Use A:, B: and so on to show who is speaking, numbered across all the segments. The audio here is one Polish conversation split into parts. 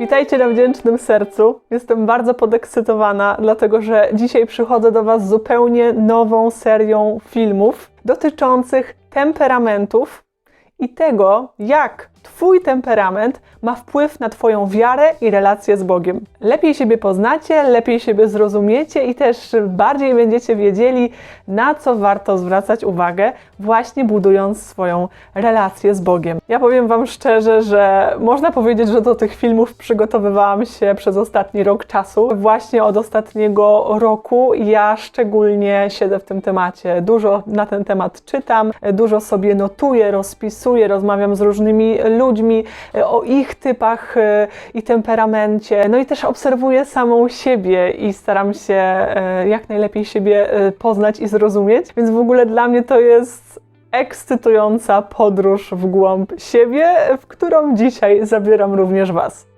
A: Witajcie na wdzięcznym sercu. Jestem bardzo podekscytowana, dlatego że dzisiaj przychodzę do Was z zupełnie nową serią filmów dotyczących temperamentów i tego, jak Twój temperament ma wpływ na Twoją wiarę i relację z Bogiem. Lepiej siebie poznacie, lepiej siebie zrozumiecie i też bardziej będziecie wiedzieli, na co warto zwracać uwagę, właśnie budując swoją relację z Bogiem. Ja powiem Wam szczerze, że można powiedzieć, że do tych filmów przygotowywałam się przez ostatni rok czasu. Właśnie od ostatniego roku ja szczególnie siedzę w tym temacie. Dużo na ten temat czytam, dużo sobie notuję, rozpisuję, rozmawiam z różnymi ludźmi e, o ich typach e, i temperamencie. No i też obserwuję samą siebie i staram się e, jak najlepiej siebie poznać i zrozumieć. Więc w ogóle dla mnie to jest ekscytująca podróż w głąb siebie, w którą dzisiaj zabieram również Was.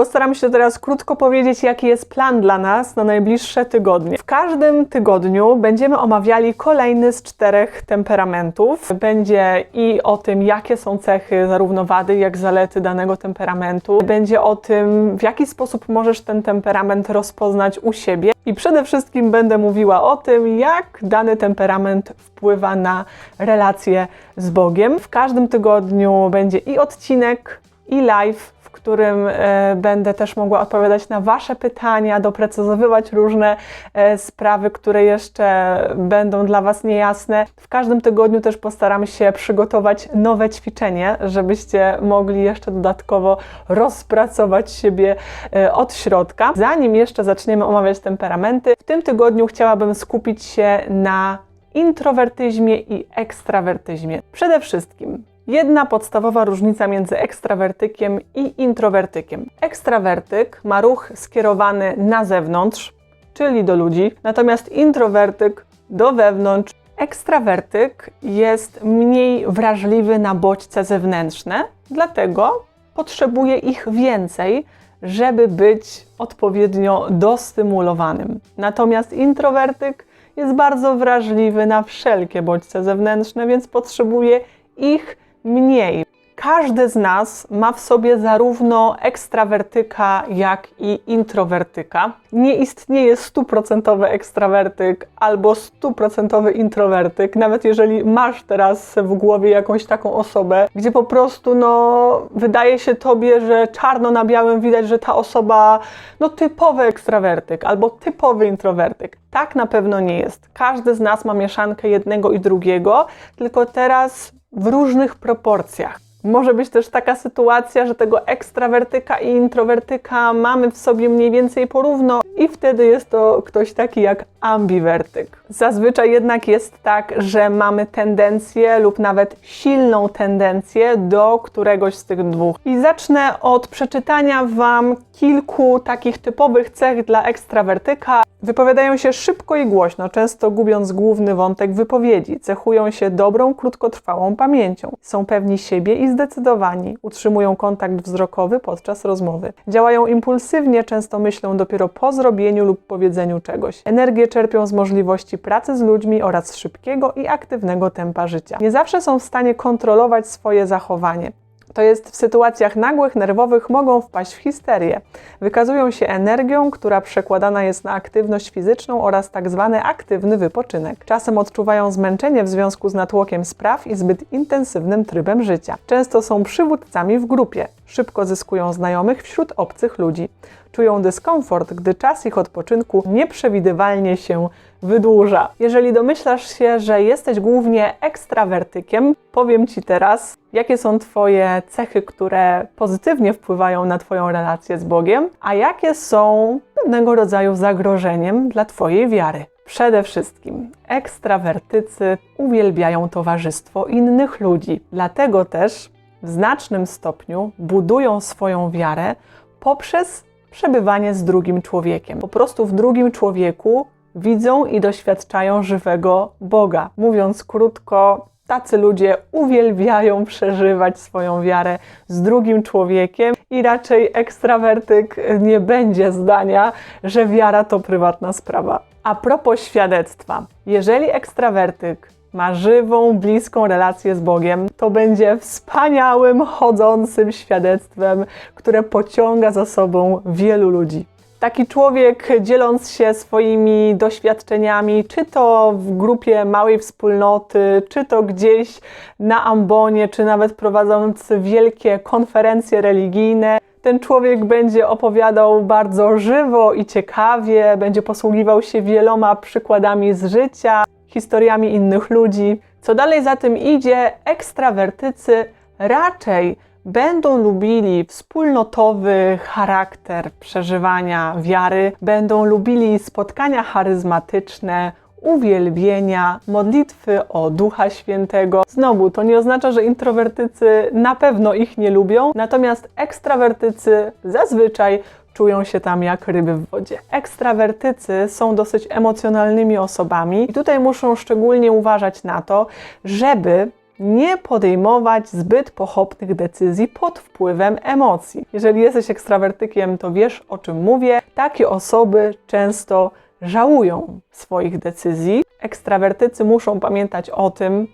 A: Postaram się teraz krótko powiedzieć, jaki jest plan dla nas na najbliższe tygodnie. W każdym tygodniu będziemy omawiali kolejny z czterech temperamentów. Będzie i o tym, jakie są cechy, zarówno wady, jak zalety danego temperamentu. Będzie o tym, w jaki sposób możesz ten temperament rozpoznać u siebie. I przede wszystkim będę mówiła o tym, jak dany temperament wpływa na relacje z Bogiem. W każdym tygodniu będzie i odcinek, i live, którym e, będę też mogła odpowiadać na Wasze pytania, doprecyzowywać różne e, sprawy, które jeszcze będą dla Was niejasne. W każdym tygodniu też postaram się przygotować nowe ćwiczenie, żebyście mogli jeszcze dodatkowo rozpracować siebie e, od środka. Zanim jeszcze zaczniemy omawiać temperamenty, w tym tygodniu chciałabym skupić się na introwertyzmie i ekstrawertyzmie. Przede wszystkim Jedna podstawowa różnica między ekstrawertykiem i introwertykiem. Ekstrawertyk ma ruch skierowany na zewnątrz, czyli do ludzi, natomiast introwertyk do wewnątrz. Ekstrawertyk jest mniej wrażliwy na bodźce zewnętrzne, dlatego potrzebuje ich więcej, żeby być odpowiednio dostymulowanym. Natomiast introwertyk jest bardzo wrażliwy na wszelkie bodźce zewnętrzne, więc potrzebuje ich mniej. Każdy z nas ma w sobie zarówno ekstrawertyka, jak i introwertyka. Nie istnieje stuprocentowy ekstrawertyk albo stuprocentowy introwertyk, nawet jeżeli masz teraz w głowie jakąś taką osobę, gdzie po prostu no, wydaje się tobie, że czarno na białym widać, że ta osoba no typowy ekstrawertyk albo typowy introwertyk. Tak na pewno nie jest. Każdy z nas ma mieszankę jednego i drugiego, tylko teraz w różnych proporcjach. Może być też taka sytuacja, że tego ekstrawertyka i introwertyka mamy w sobie mniej więcej porówno i wtedy jest to ktoś taki jak ambiwertyk. Zazwyczaj jednak jest tak, że mamy tendencję lub nawet silną tendencję do któregoś z tych dwóch. I zacznę od przeczytania Wam kilku takich typowych cech dla ekstrawertyka. Wypowiadają się szybko i głośno, często gubiąc główny wątek wypowiedzi. Cechują się dobrą, krótkotrwałą pamięcią. Są pewni siebie i zdecydowani. Utrzymują kontakt wzrokowy podczas rozmowy. Działają impulsywnie, często myślą dopiero po zrobieniu lub powiedzeniu czegoś. Energię czerpią z możliwości pracy z ludźmi oraz szybkiego i aktywnego tempa życia. Nie zawsze są w stanie kontrolować swoje zachowanie. To jest w sytuacjach nagłych, nerwowych mogą wpaść w histerię. Wykazują się energią, która przekładana jest na aktywność fizyczną oraz tak zwany aktywny wypoczynek. Czasem odczuwają zmęczenie w związku z natłokiem spraw i zbyt intensywnym trybem życia. Często są przywódcami w grupie. Szybko zyskują znajomych wśród obcych ludzi. Czują dyskomfort, gdy czas ich odpoczynku nieprzewidywalnie się wydłuża. Jeżeli domyślasz się, że jesteś głównie ekstrawertykiem, powiem Ci teraz, jakie są Twoje cechy, które pozytywnie wpływają na Twoją relację z Bogiem, a jakie są pewnego rodzaju zagrożeniem dla Twojej wiary. Przede wszystkim ekstrawertycy uwielbiają towarzystwo innych ludzi, dlatego też w znacznym stopniu budują swoją wiarę poprzez przebywanie z drugim człowiekiem. Po prostu w drugim człowieku widzą i doświadczają żywego Boga. Mówiąc krótko, tacy ludzie uwielbiają przeżywać swoją wiarę z drugim człowiekiem i raczej ekstrawertyk nie będzie zdania, że wiara to prywatna sprawa. A propos świadectwa, jeżeli ekstrawertyk ma żywą, bliską relację z Bogiem, to będzie wspaniałym, chodzącym świadectwem, które pociąga za sobą wielu ludzi. Taki człowiek, dzieląc się swoimi doświadczeniami, czy to w grupie małej wspólnoty, czy to gdzieś na ambonie, czy nawet prowadząc wielkie konferencje religijne, ten człowiek będzie opowiadał bardzo żywo i ciekawie, będzie posługiwał się wieloma przykładami z życia, historiami innych ludzi. Co dalej za tym idzie, ekstrawertycy raczej będą lubili wspólnotowy charakter przeżywania wiary, będą lubili spotkania charyzmatyczne, uwielbienia, modlitwy o Ducha Świętego. Znowu, to nie oznacza, że introwertycy na pewno ich nie lubią, natomiast ekstrawertycy zazwyczaj czują się tam jak ryby w wodzie. Ekstrawertycy są dosyć emocjonalnymi osobami i tutaj muszą szczególnie uważać na to, żeby nie podejmować zbyt pochopnych decyzji pod wpływem emocji. Jeżeli jesteś ekstrawertykiem, to wiesz o czym mówię. Takie osoby często żałują swoich decyzji. Ekstrawertycy muszą pamiętać o tym,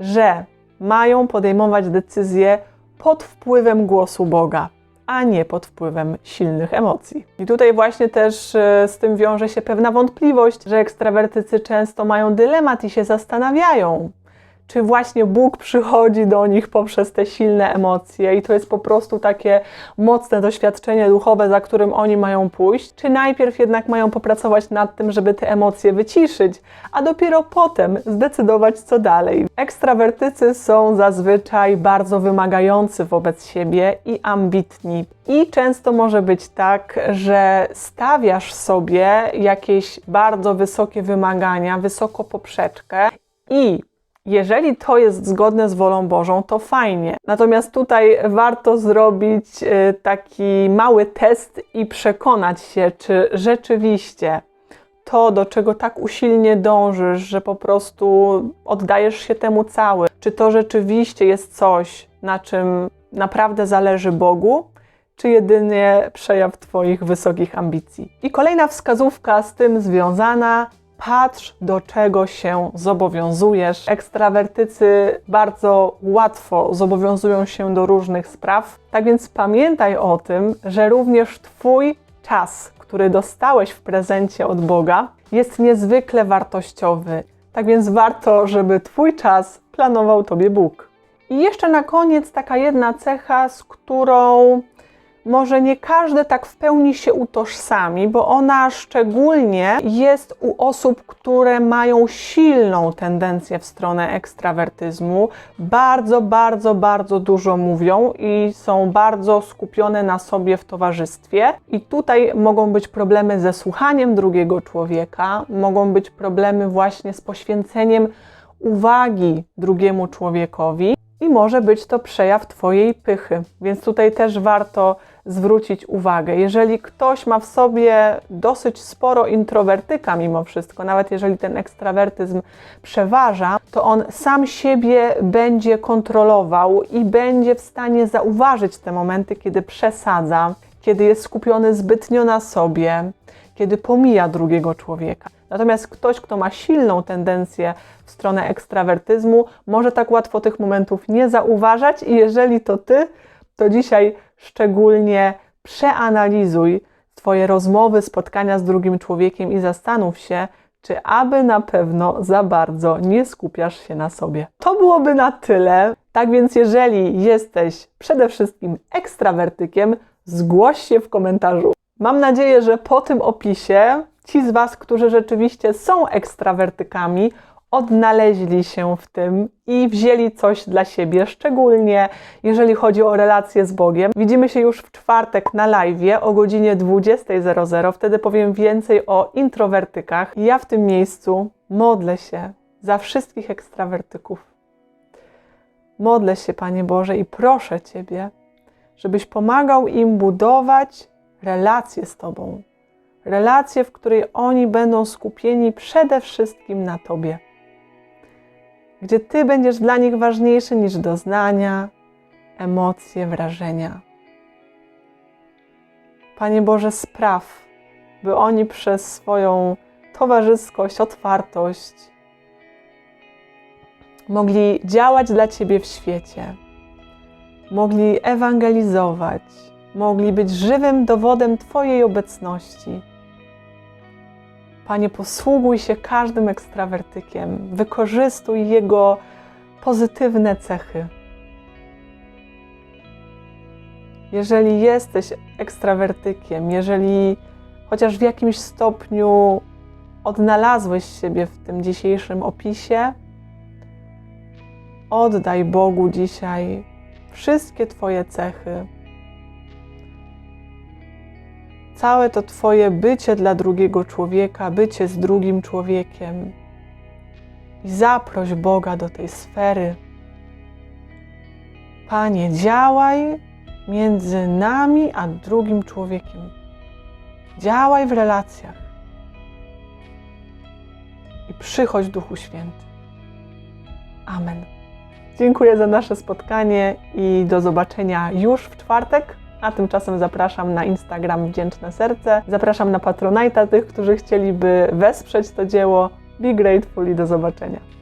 A: że mają podejmować decyzje pod wpływem głosu Boga, a nie pod wpływem silnych emocji. I tutaj właśnie też e, z tym wiąże się pewna wątpliwość, że ekstrawertycy często mają dylemat i się zastanawiają, czy właśnie Bóg przychodzi do nich poprzez te silne emocje i to jest po prostu takie mocne doświadczenie duchowe, za którym oni mają pójść, czy najpierw jednak mają popracować nad tym, żeby te emocje wyciszyć, a dopiero potem zdecydować, co dalej. Ekstrawertycy są zazwyczaj bardzo wymagający wobec siebie i ambitni. I często może być tak, że stawiasz sobie jakieś bardzo wysokie wymagania, wysoko poprzeczkę i jeżeli to jest zgodne z wolą Bożą, to fajnie. Natomiast tutaj warto zrobić y, taki mały test i przekonać się, czy rzeczywiście to, do czego tak usilnie dążysz, że po prostu oddajesz się temu cały, czy to rzeczywiście jest coś, na czym naprawdę zależy Bogu, czy jedynie przejaw Twoich wysokich ambicji. I kolejna wskazówka z tym związana Patrz, do czego się zobowiązujesz. Ekstrawertycy bardzo łatwo zobowiązują się do różnych spraw, tak więc pamiętaj o tym, że również Twój czas, który dostałeś w prezencie od Boga, jest niezwykle wartościowy. Tak więc warto, żeby Twój czas planował Tobie Bóg. I jeszcze na koniec taka jedna cecha, z którą może nie każdy tak w pełni się utożsami, bo ona szczególnie jest u osób, które mają silną tendencję w stronę ekstrawertyzmu, bardzo, bardzo, bardzo dużo mówią i są bardzo skupione na sobie w towarzystwie. I tutaj mogą być problemy ze słuchaniem drugiego człowieka, mogą być problemy właśnie z poświęceniem uwagi drugiemu człowiekowi i może być to przejaw Twojej pychy. Więc tutaj też warto zwrócić uwagę. Jeżeli ktoś ma w sobie dosyć sporo introwertyka mimo wszystko, nawet jeżeli ten ekstrawertyzm przeważa, to on sam siebie będzie kontrolował i będzie w stanie zauważyć te momenty, kiedy przesadza, kiedy jest skupiony zbytnio na sobie, kiedy pomija drugiego człowieka. Natomiast ktoś, kto ma silną tendencję w stronę ekstrawertyzmu, może tak łatwo tych momentów nie zauważać i jeżeli to ty, to dzisiaj szczególnie przeanalizuj Twoje rozmowy, spotkania z drugim człowiekiem i zastanów się, czy aby na pewno za bardzo nie skupiasz się na sobie. To byłoby na tyle. Tak więc, jeżeli jesteś przede wszystkim ekstrawertykiem, zgłoś się w komentarzu. Mam nadzieję, że po tym opisie ci z Was, którzy rzeczywiście są ekstrawertykami, odnaleźli się w tym i wzięli coś dla siebie, szczególnie jeżeli chodzi o relacje z Bogiem. Widzimy się już w czwartek na live o godzinie 20.00. Wtedy powiem więcej o introwertykach. Ja w tym miejscu modlę się za wszystkich ekstrawertyków. Modlę się, Panie Boże, i proszę Ciebie, żebyś pomagał im budować relacje z Tobą. Relacje, w której oni będą skupieni przede wszystkim na Tobie gdzie Ty będziesz dla nich ważniejszy niż doznania, emocje, wrażenia. Panie Boże, spraw, by oni przez swoją towarzyskość, otwartość mogli działać dla Ciebie w świecie, mogli ewangelizować, mogli być żywym dowodem Twojej obecności. Panie, posługuj się każdym ekstrawertykiem, wykorzystuj jego pozytywne cechy. Jeżeli jesteś ekstrawertykiem, jeżeli chociaż w jakimś stopniu odnalazłeś siebie w tym dzisiejszym opisie, oddaj Bogu dzisiaj wszystkie Twoje cechy. Całe to Twoje bycie dla drugiego człowieka, bycie z drugim człowiekiem. I zaproś Boga do tej sfery. Panie, działaj między nami a drugim człowiekiem. Działaj w relacjach. I przychodź Duchu Święty. Amen. Dziękuję za nasze spotkanie i do zobaczenia już w czwartek. A tymczasem zapraszam na Instagram Wdzięczne Serce. Zapraszam na Patronite'a tych, którzy chcieliby wesprzeć to dzieło. Be grateful i do zobaczenia.